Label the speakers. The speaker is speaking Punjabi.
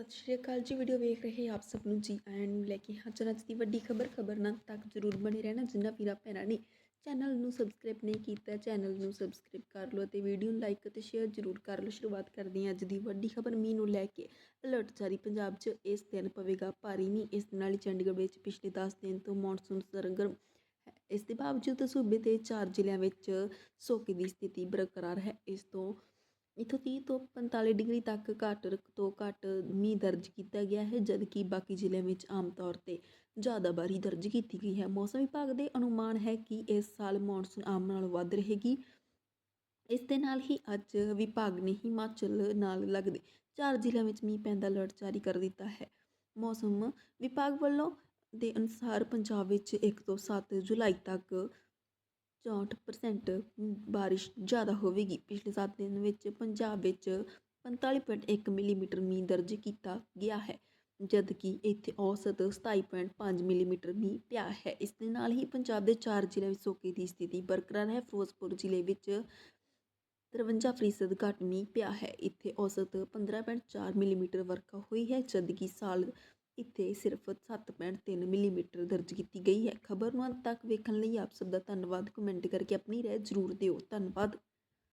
Speaker 1: ਸਤਿ ਸ਼੍ਰੀ ਅਕਾਲ ਜੀ ਵੀਡੀਓ ਵੇਖ ਰਹੇ ਆਪ ਸਭ ਨੂੰ ਜੀ ਐਂਡ ਲੈ ਕੇ ਹਾਜ਼ਰ ਅੱਜ ਦੀ ਵੱਡੀ ਖਬਰ ਖਬਰ ਨਾਲ ਤੱਕ ਜ਼ਰੂਰ ਬਣੇ ਰਹਿਣਾ, ਜਿੰਨਾ ਵੀਰਾ ਭੈਣਾਂ ਨੇ ਚੈਨਲ ਨੂੰ ਸਬਸਕ੍ਰਾਈਬ ਨਹੀਂ ਕੀਤਾ ਚੈਨਲ ਨੂੰ ਸਬਸਕ੍ਰਾਈਬ ਕਰ ਲਓ ਅਤੇ ਵੀਡੀਓ ਨੂੰ ਲਾਈਕ ਅਤੇ ਸ਼ੇਅਰ ਜ਼ਰੂਰ ਕਰ ਲਓ। ਸ਼ੁਰੂਆਤ ਕਰਦੇ ਹਾਂ ਅੱਜ ਦੀ ਵੱਡੀ ਖਬਰ, ਮੀਂਹ ਨੂੰ ਲੈ ਕੇ ਅਲਰਟ ਜਾਰੀ। ਪੰਜਾਬ 'ਚ ਇਸ ਦਿਨ ਪਵੇਗਾ ਭਾਰੀ ਮੀਂਹ, ਇਸ ਦੇ ਨਾਲ ਹੀ ਚੰਡੀਗੜ੍ਹ ਵਿੱਚ ਪਿਛਲੇ 10 ਦਿਨ ਤੋਂ ਮੌਨਸੂਨ ਸਰਗਰਮ ਹੈ। ਇਸ ਦੇ ਬਾਵਜੂਦ ਸੂਬੇ ਦੇ ਚਾਰ ਜ਼ਿਲ੍ਹਿਆਂ ਵਿੱਚ ਸੋਕੇ ਦੀ ਸਥਿਤੀ ਬਰਕਰਾਰ ਹੈ। ਇਸ ਤੋਂ ਇੱਥੋਂ ਤੀਹ ਤੋਂ 45 ਡਿਗਰੀ ਤੱਕ ਘੱਟ ਤੋਂ ਘੱਟ ਮੀਂਹ ਦਰਜ ਕੀਤਾ ਗਿਆ ਹੈ, ਜਦਕਿ ਬਾਕੀ ਜ਼ਿਲ੍ਹਿਆਂ ਵਿੱਚ ਆਮ ਤੌਰ ਤੇ ਜ਼ਿਆਦਾ ਬਾਰੀ ਦਰਜ ਕੀਤੀ ਗਈ ਹੈ। ਮੌਸਮ ਵਿਭਾਗ ਦੇ ਅਨੁਮਾਨ ਹੈ ਕਿ ਇਸ ਸਾਲ ਮੌਨਸੂਨ ਆਮ ਨਾਲੋਂ ਵੱਧ ਰਹੇਗੀ। ਇਸ ਦੇ ਨਾਲ ਹੀ ਅੱਜ ਵਿਭਾਗ ਨੇ ਹਿਮਾਚਲ ਨਾਲ ਲੱਗਦੇ ਚਾਰ ਜ਼ਿਲ੍ਹਿਆਂ ਵਿੱਚ ਮੀਂਹ ਪੈਣ ਦਾ ਅਲਰਟ ਜਾਰੀ ਕਰ ਦਿੱਤਾ ਹੈ। ਮੌਸਮ ਵਿਭਾਗ ਵੱਲੋਂ ਦੇ ਅਨੁਸਾਰ ਪੰਜਾਬ ਵਿੱਚ 1 ਤੋਂ 7 ਜੁਲਾਈ ਤੱਕ 64% ਬਾਰਿਸ਼ ਜ਼ਿਆਦਾ ਹੋਵੇਗੀ। ਪਿਛਲੇ ਸੱਤ ਦਿਨ ਵਿੱਚ ਪੰਜਾਬ ਵਿੱਚ 45.1 ਮਿਲੀਮੀਟਰ ਮੀਂਹ ਦਰਜ ਕੀਤਾ ਗਿਆ ਹੈ, ਜਦਕਿ ਇੱਥੇ ਔਸਤ 27.5 ਮਿਲੀਮੀਟਰ ਮੀਂਹ ਪਿਆ ਹੈ। ਇਸ ਦੇ ਨਾਲ ਹੀ ਪੰਜਾਬ ਦੇ ਚਾਰ ਜ਼ਿਲ੍ਹਿਆਂ ਵਿੱਚ ਸੋਕੇ ਦੀ ਸਥਿਤੀ ਬਰਕਰਾਰ ਹੈ। ਫਿਰੋਜ਼ਪੁਰ ਜ਼ਿਲ੍ਹੇ ਵਿੱਚ 53 ਫੀਸਦ ਘੱਟ ਮੀਂਹ ਪਿਆ ਹੈ। ਇੱਥੇ ਔਸਤ 15.4 ਮਿਲੀਮੀਟਰ ਵਰਖਾ ਹੋਈ ਹੈ, ਜਦਕਿ ਸਾਲ ਇੱਥੇ ਸਿਰਫ 7.3 ਮਿਲੀਮੀਟਰ ਦਰਜ ਕੀਤੀ ਗਈ ਹੈ। ਖਬਰ ਨੂੰ ਅੰਤ ਤੱਕ ਵੇਖਣ ਲਈ ਆਪ ਸਭ ਦਾ ਧੰਨਵਾਦ। ਕਮੈਂਟ ਕਰਕੇ ਆਪਣੀ ਰਾਏ ਜ਼ਰੂਰ ਦਿਓ। ਧੰਨਵਾਦ।